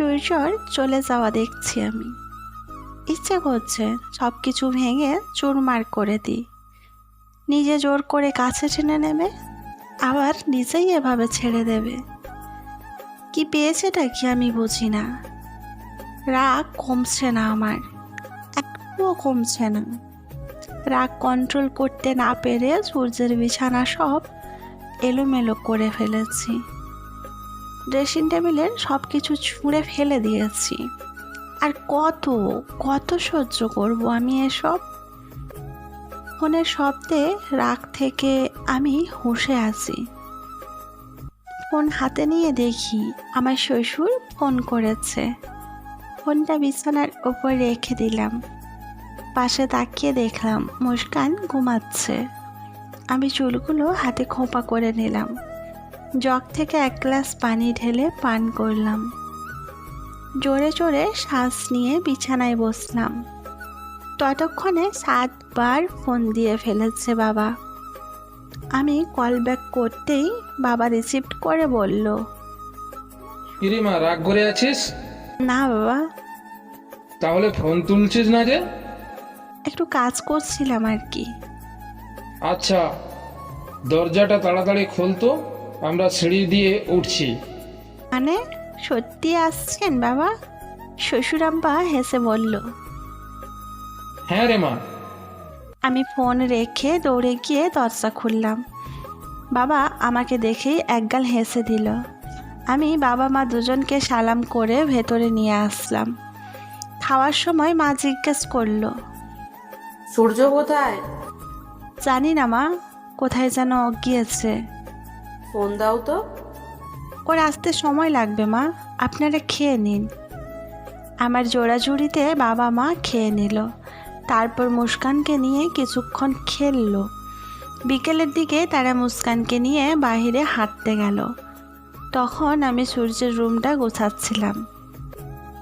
সূর্যর চলে যাওয়া দেখছি আমি। ইচ্ছে করছে সব কিছু ভেঙে চুরমার করে দিই। নিজে জোর করে কাছে টেনে নেবে, আবার নিজেই এভাবে ছেড়ে দেবে। কি পেয়েছেটা কি আমি বুঝি না। রাগ কমছে না আমার, একটুও কমছে না। রাগ কন্ট্রোল করতে না পেরে সূর্যের বিছানা সব এলোমেলো করে ফেলেছি। ড্রেসিং টেবিলের সব কিছু ছুঁড়ে ফেলে দিয়েছি। আর কত কত সহ্য করব আমি এসব? ফোনের শব্দে রাগ থেকে আমি হুঁশে আছি। ফোন হাতে নিয়ে দেখি আমার শ্বশুর ফোন করেছে। ফোনটা বিছানার ওপর রেখে দিলাম। পাশে তাকিয়ে দেখলাম মুস্কান ঘুমাচ্ছে। আমি চুলগুলো হাতে খোঁপা করে নিলাম। জগ থেকে এক গ্লাস পানি ঢেলে পান করলাম। জোরে জোরে শ্বাস নিয়ে বিছানায় বসলাম। ততক্ষণে সাতবার ফোন দিয়ে ফেলেছে বাবা। আমি কল ব্যাক করতেই বাবা রিসিভ করে বলল কিরে মা রাগ করে আছিস? না বাবা। তাহলে ফোন তুলছিস না যে? একটু কাজ করছিলাম আর কি। আচ্ছা দরজাটা তাড়াতাড়ি খুলতো আমরা সিঁড়ি দিয়ে উঠছি। মানে সত্যি আসছেন বাবা? শ্বশুরাম্বা হেসে বলল হ্যাঁ রে মা। আমি ফোন রেখে দৌড়ে গিয়ে দরজা খুললাম। বাবা আমাকে দেখেই একগাল হেসে দিল। আমি বাবা মা দুজনকে সালাম করে ভেতরে নিয়ে আসলাম। খাওয়ার সময় মা জিজ্ঞেস করল সূর্য কোথায়? জানি না মা কোথায় যেন গিয়েছে। ফোন দাও তো। ওর আসতে সময় লাগবে, মা। আপনারা খেয়ে নিন। আমার জোড়াজুড়িতে বাবা মা খেয়ে নিল। তারপর মুস্কানকে নিয়ে কিছুক্ষণ খেললো। বিকেলের দিকে তারা মুস্কানকে নিয়ে বাইরে হাঁটতে গেল। তখন আমি সূর্যের রুমটা গোছাচ্ছিলাম।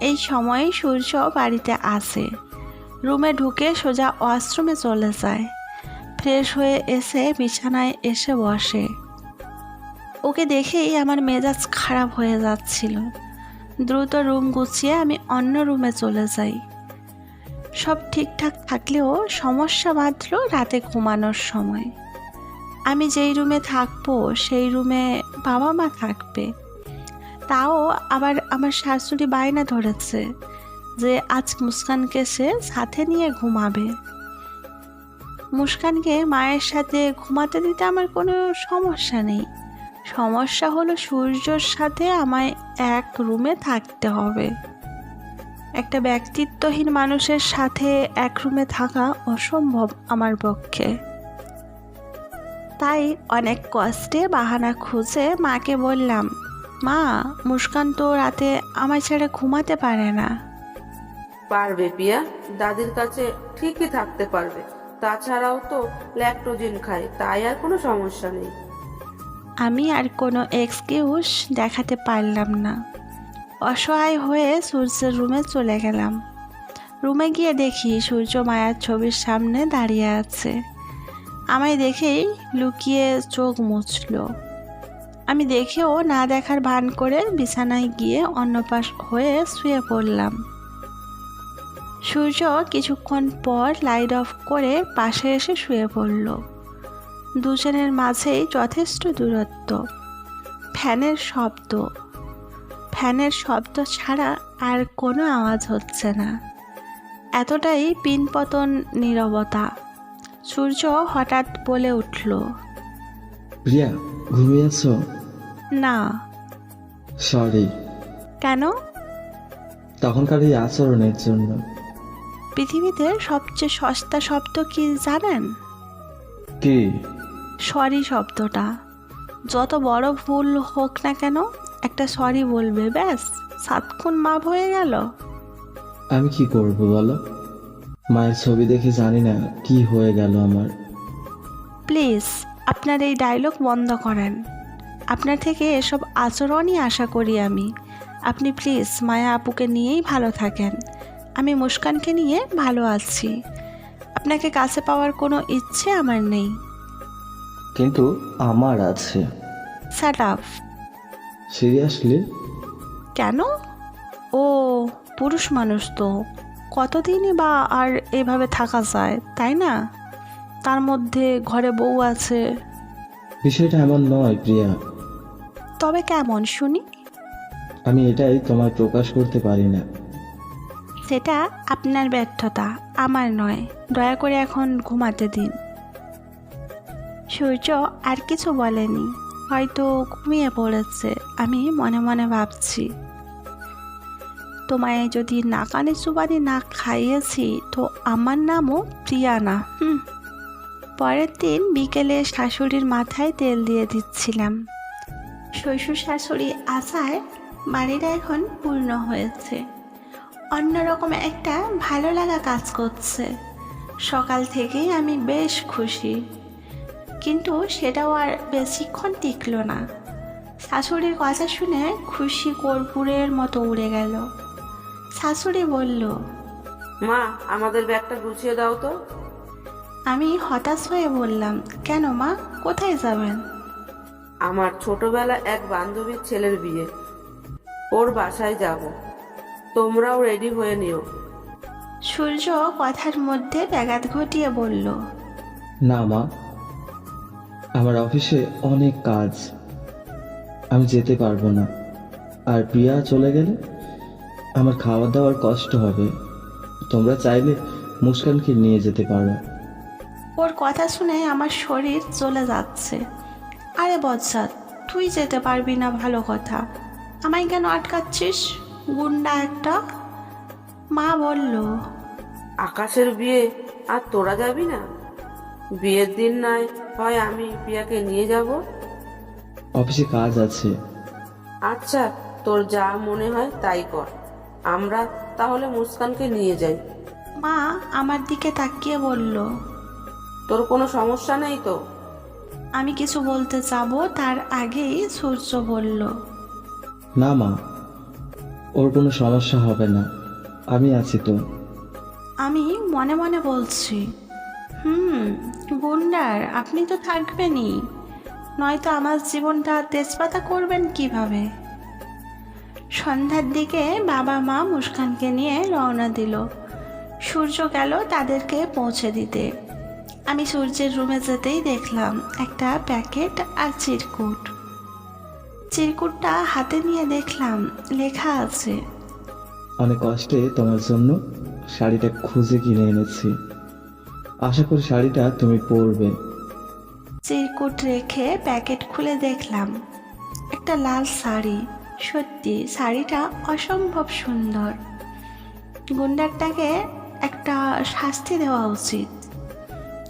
এই সময় সূর্য বাড়িতে আসে। রুমে ঢুকে সোজা ওয়াশরুমে চলে যায়। ফ্রেশ হয়ে এসে বিছানায় এসে বসে। ওকে দেখেই আমার মেজাজ খারাপ হয়ে যাচ্ছিল। দ্রুত রুম গুছিয়ে আমি অন্য রুমে চলে যাই। সব ঠিকঠাক থাকলেও সমস্যা বাঁধলো রাতে ঘুমানোর সময়। আমি যেই রুমে থাকব, সেই রুমে বাবা মা থাকবে। তাও আবার আমার শাশুড়ি বায়না ধরেছে যে আজ মুস্কানকে সে সাথে নিয়ে ঘুমাবে। মুস্কানকে মায়ের সাথে ঘুমাতে দিতে আমার কোনো সমস্যা নেই। সমস্যা হলো সূর্যর সাথে আমায় এক রুমে থাকতে হবে। একটা ব্যক্তিত্বহীন মানুষের সাথে এক রুমে থাকা অসম্ভব আমার পক্ষে। তাই অনেক কষ্টে বাহানা খুঁজে মাকে বললাম, মা, মুস্কান তো রাতে আমার ছেড়ে ঘুমাতে পারে না। পারবে পিয়া, দাদির কাছে ঠিকই থাকতে পারবে। তাছাড়াও তো ল্যাকটোজিন খায়, তাই আর কোনো সমস্যা নেই। আমি আর কোনো এক্সকিউজ দেখাতে পারলাম না। অসহায় হয়ে সূর্যের রুমে চলে গেলাম। রুমে গিয়ে দেখি সূর্য মায়ার ছবির সামনে দাঁড়িয়ে আছে। আমায় দেখেই লুকিয়ে চোখ মুছল। আমি দেখেও না দেখার ভান করে বিছানায় গিয়ে অন্য পাশ হয়ে শুয়ে পড়লাম। সূর্য কিছুক্ষণ পর লাইট অফ করে পাশে এসে শুয়ে পড়ল। দুজনের মাঝেই যথেষ্ট দূরত্ব। ফ্যানের শব্দ। ফ্যানের শব্দ ছাড়া আর কোনো আওয়াজ হচ্ছে না। এতটাই পিনপতন নীরবতা। সূর্য হঠাৎ বলে উঠল প্রিয়া ঘুমিয়েছো না। সরি কেন? তখনকার এই আচরণের জন্য। পৃথিবীতে সবচেয়ে সস্তা শব্দ কি জানেন? কি? সরি শব্দটা। যত বড় ভুল হোক না কেন একটা সরি বলবে ব্যাস সাতক্ষণ মাপ হয়ে গেল। আমি কি করব বলো? মায়ের ছবি দেখে জানি না কি হয়ে গেল আমার। প্লিজ আপনার এই ডায়লগ বন্ধ করেন। আপনার থেকে এসব আচরণই আশা করি আমি। আপনি প্লিজ মায়া আপুকে নিয়েই ভালো থাকেন। আমি মুস্কানকে নিয়ে ভালো আছি। আপনাকে কাছে পাওয়ার কোনো ইচ্ছে আমার নেই। কিন্তু আমার আছে। Shut up seriously? কেন? ও পুরুষ মানুষ তো। কতদিনই বা আর এভাবে থাকা যায় তাই না? তার মধ্যে ঘরে বউ আছে। বিষয়টা এমন নয় প্রিয়া। তবে কেমন শুনি? আমি এটাই তোমায় প্রকাশ করতে পারি না। সেটা আপনার ব্যর্থতা আমার নয়। দয়া করে এখন ঘুমাতে দিন। সূর্য আর কিছু বলেনি। হয়তো ঘুমিয়ে পড়েছে, আমি মনে মনে ভাবছি। তোমায় যদি নাকানে চুবানি না খাইয়েছি, তো আমার নামও প্রিয়া না, হুম। পরের দিন বিকেলে শাশুড়ির মাথায় তেল দিয়ে দিচ্ছিলাম। শ্বশুর শাশুড়ি আসায় বাড়িটা এখন পূর্ণ হয়েছে। অন্যরকম একটা ভালো লাগা কাজ করছে। সকাল থেকেই আমি বেশ খুশি। কিন্তু সেটাও আর বেশিক্ষণ টিকলো না। শাশুড়ির কথা শুনে খুশি কর্পূরের মতো উড়ে গেল। শাশুড়ি বলল মা আমাদের ব্যাগটা গুছিয়ে দাও তো। আমি হতাশ হয়ে বললাম কেন মা কোথায় যাবেন? আমার ছোটবেলা এক বান্ধবীর ছেলের বিয়ে। ওর বাসায় যাব। তোমরাও রেডি হয়ে নিও। সূর্য কথার মধ্যে ব্যাঘাত ঘটিয়ে বলল না মা আমার অফিসে অনেক কাজ। আমি যেতে পারব না। আর প্রিয়া চলে গেলে? আমার খাওয়া দাওয়ার কষ্ট হবে। তোমরা চাইলে মুস্কানকে নিয়ে যেতে পারো। ওর কথা শুনে আমার শরীর চলে যাচ্ছে। আরে বজ্জাত তুই যেতে পারবি না ভালো কথা। আমায় কেন আটকাচ্ছিস? গুন্ডা একটা। মা বলল আকাশের বিয়ে আর তোরা যাবি না? বিয়ের দিন নয় হয় আমি প্রিয়াকে নিয়ে যাব। অফিসে কাজ আছে। আচ্ছা তোর যা মনে হয় তাই কর। আমরা তাহলে মুস্কানকে নিয়ে যাই। মা আমার দিকে তাকিয়ে বলল তোর কোনো সমস্যা নেই তো? আমি কিছু বলতে যাব তার আগেই সূর্য বলল না মা ওর কোনো সমস্যা হবে না। আমি আছি তো। আমি মনে মনে বলছি হুম, গুন্ডার, আপনি তো থাকবেনই। নয়তো আমার জীবনটা তেজপাতা করবেন কীভাবে? সন্ধ্যার দিকে বাবা মা মুস্কানকে নিয়ে রওনা দিল। সূর্য গেল তাদেরকে পৌঁছে দিতে। আমি সূর্যের রুমে যেতেই দেখলাম একটা প্যাকেট আর চিরকুট। চিরকুটটা হাতে নিয়ে দেখলাম, লেখা আছে, অনেক কষ্টে তোমার জন্য শাড়িটা খুঁজে কিনে এনেছি। আশা করি শাড়িটা তুমি পরবে। চিরকুট রেখে প্যাকেট খুলে দেখলাম। একটা লাল শাড়ি। সত্যি, শাড়িটা অসম্ভব সুন্দর। গুন্ডারটাকে একটা শাস্তি দেওয়া উচিত।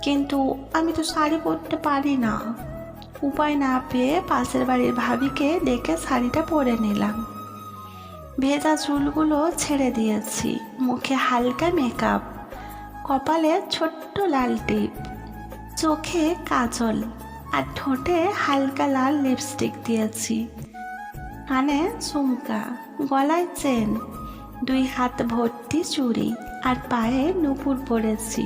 কিন্তু আমি তো শাড়ি পরতে পারি না। উপায় না পেয়ে পাশের বাড়ির ভাবিকে ডেকে শাড়িটা পরে নিলাম। ভেজা চুলগুলো ছেড়ে দিয়েছি। মুখে হালকা মেকআপ কপালে ছোট্ট লাল টিপ চোখে কাজল, আর ঠোঁটে হালকা লাল লিপস্টিক দিয়েছি। কানে চুমকা, গলায় চেন, দুই হাত ভর্তি চুড়ি, আর পায়ে নুপুর পরেছি।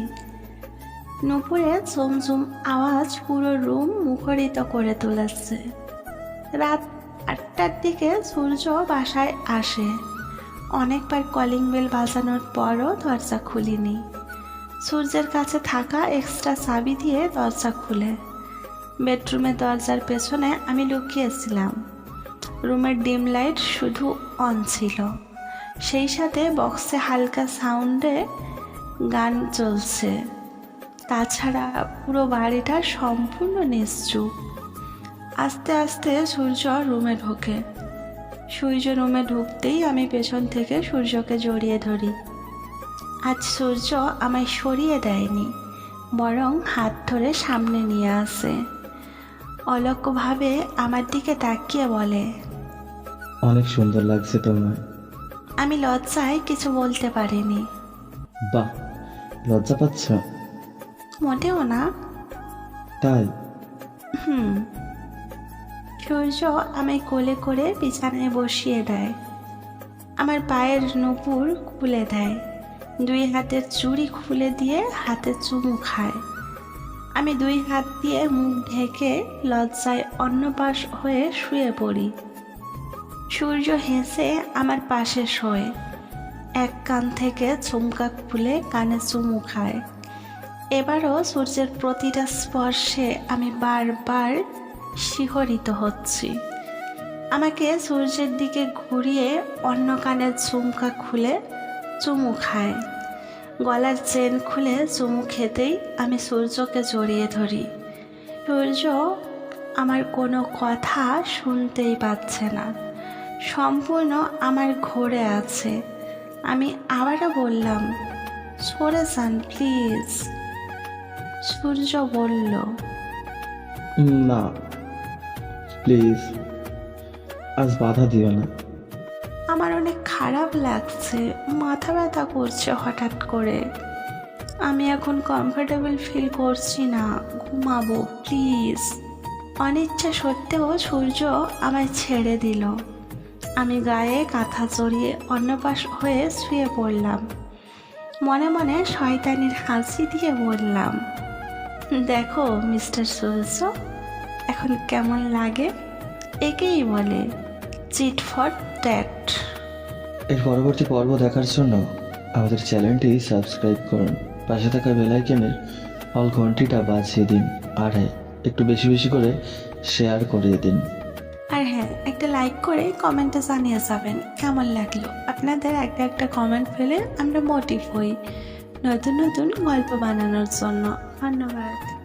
নুপুরে ঝুমঝুম আওয়াজ পুরো রুম মুখরিত করে তুলেছে। রাত আটটার দিকে সূর্য বাসায় আসে। অনেকবার কলিং বেল বাজানোর পরও দরজা খুলিনি। সূর্যের কাছে থাকা এক্সট্রা চাবি দিয়ে দরজা খুলে। বেডরুমের দরজার পেছনে আমি লুকিয়েছিলাম। রুমের ডিম লাইট শুধু অন ছিল। সেই সাথে বক্সে হালকা সাউন্ডে গান চলছে। তাছাড়া পুরো বাড়িটা সম্পূর্ণ নিশ্চুপ। আস্তে আস্তে সূর্য রুমে ঢোকে। সূর্য রুমে ঢুকতেই আমি পেছন থেকে সূর্যকে জড়িয়ে ধরি। আজ সূর্য আমায় সরিয়ে দেয়নি বরং হাত ধরে সামনে নিয়ে আসে। অলক্যভাবে আমার দিকে তাকিয়ে বলে অনেক সুন্দর লাগছে তোমার। আমি লজ্জায় কিছু বলতে পারিনি। বাহ লজ্জা পাচ্ছ? মোটেও না। তাই? হুম। সূর্য আমায় কোলে করে বিছানায় বসিয়ে দেয় আমার পায়ের নুপুর খুলে দেয়। দুই হাতের চুড়ি খুলে দিয়ে হাতে চুমু খায়। আমি দুই হাত দিয়ে মুখ ঢেকে লজ্জায় অন্নপাশ হয়ে শুয়ে পড়ি। সূর্য হেসে আমার পাশে শোয়। এক কান থেকে চুমকা খুলে কানে চুমু খায়। এবারও সূর্যের প্রতিটা স্পর্শে আমি বারবার শিহরিত হচ্ছি। আমাকে সূর্যের দিকে ঘুরিয়ে অন্য কানের চুমকা খুলে চুমু খায়। গলার চেন খুলে চুমু খেতেই আমি সূর্যকে জড়িয়ে ধরি। সূর্য আমার কোনো কথা শুনতেই পাচ্ছে না। সম্পূর্ণ আমার ঘোরে আছে। আমি আবারও বললাম সরে যান প্লিজ। সূর্য বলল না প্লিজ আজ বাধা দিও না। আমার অনেক খারাপ লাগছে। মাথা ব্যথা করছে হঠাৎ করে। আমি এখন কমফোর্টেবল ফিল করছি না। ঘুমাবো প্লিজ অনিচ্ছা সত্ত্বেও সূর্য আমায় ছেড়ে দিল। আমি গায়ে কাঁথা চড়িয়ে অন্নপাশ হয়ে শুয়ে পড়লাম। মনে মনে শয়তানির হাসি দিয়ে বললাম, দেখো, মিস্টার সূর্য, এখন কেমন লাগে? একেই বলে চিট ফর ট্যাট এর পরবর্তী পর্ব দেখার জন্য আমাদের চ্যানেলটি সাবস্ক্রাইব করুন। পাশে থাকা বেলাইকেনের অল ঘন্টিটা বাজিয়ে দিন আর হ্যাঁ একটু বেশি বেশি করে শেয়ার করিয়ে দিন। আর হ্যাঁ একটা লাইক করে কমেন্টে জানিয়ে যাবেন, কেমন লাগল? আপনাদের একটা একটা কমেন্ট ফেলে আমরা মোটিভ হই। নতুন নতুন গল্প বানানোর জন্য। ধন্যবাদ।